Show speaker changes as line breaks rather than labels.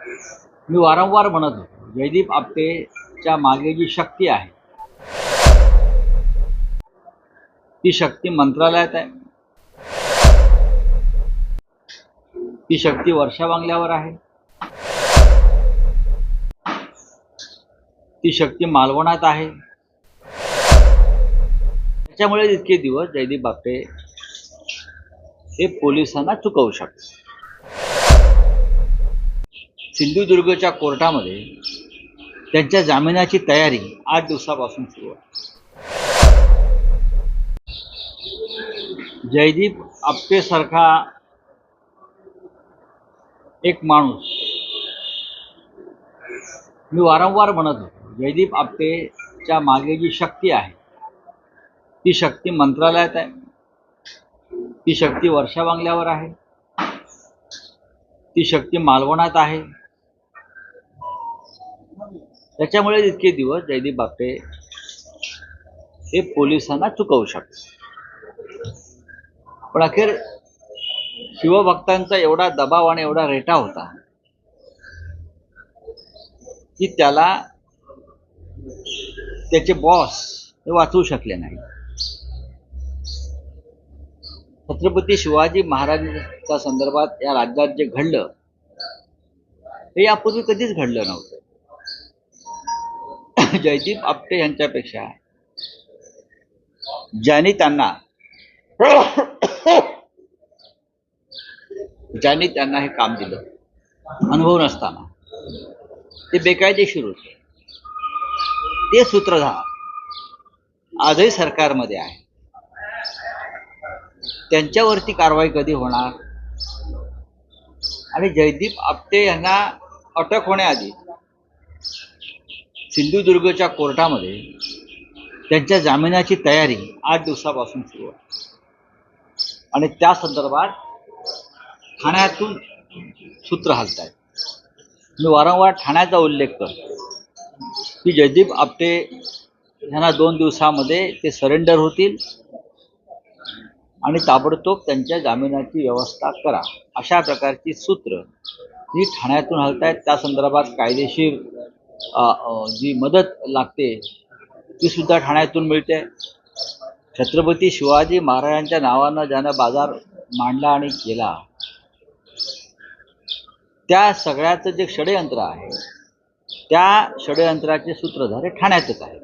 मी वारंवार म्हणत होतो जयदीप आपटेच्या मागे जी शक्ती आहे ती शक्ती मंत्रालयात आहे. ती शक्ती वर्षा बांगल्यावर आहे. ती शक्ती मालवणात आहे. त्याच्यामुळे इतके दिवस जयदीप बापटे हे पोलिसांना चुकवू शकतात. सिंधुदुर्गच्या कोर्टामध्ये त्यांच्या जामिनाची तयारी आठ दिवसापासून सुरू आहे. जयदीप आपटेसारखा एक माणूस. मी वारंवार म्हणत होतो जयदीप आपटेच्या मागे जी शक्ती आहे ती शक्ती मंत्रालयात आहे. ती शक्ती वर्षा बांगल्यावर आहे. ती शक्ती मालवणात आहे. त्याच्यामुळे इतके दिवस जयदीप बापटे हे पोलिसांना चुकवू शकतात. पण अखेर शिवभक्तांचा एवढा दबाव आणि एवढा रेटा होता की त्याला त्याचे बॉस हे वाचवू शकले नाही. छत्रपती शिवाजी महाराजांच्या संदर्भात या राज्यात जे घडलं हे यापूर्वी कधीच घडलं नव्हतं. जयदीप आपटे यांच्यापेक्षा ज्यांनी त्यांना ज्यांनी त्यांना हे काम दिलं अनुभव नसताना ते बेकायदेशीर होते. ते सूत्रधार आजही सरकारमध्ये आहे. त्यांच्यावरती कारवाई कधी होणार? आणि जयदीप आपटे यांना अटक होण्याआधी सिंधुदुर्गच्या कोर्टामध्ये त्यांच्या जामिनाची तयारी आठ दिवसापासून सुरू आहे. आणि त्या संदर्भात ठाण्यातून सूत्र हलत आहेत मी वारंवार ठाण्याचा उल्लेख करतो की जयदीप आपटे यांना दोन दिवसामध्ये ते सरेंडर होतील आणि ताबडतोब त्यांच्या जामिनाची व्यवस्था करा अशा प्रकारची सूत्र ही ठाण्यातून हलत आहेत त्या संदर्भात कायदेशीर जी मदत लागते ती सुद्धा ठाण्यातून मिळते. छत्रपती शिवाजी महाराजांच्या नावानं ज्यानं बाजार मांडला आणि केला त्या सगळ्याचं जे षडयंत्र आहे त्या षडयंत्राचे सूत्रधारे ठाण्यातच आहे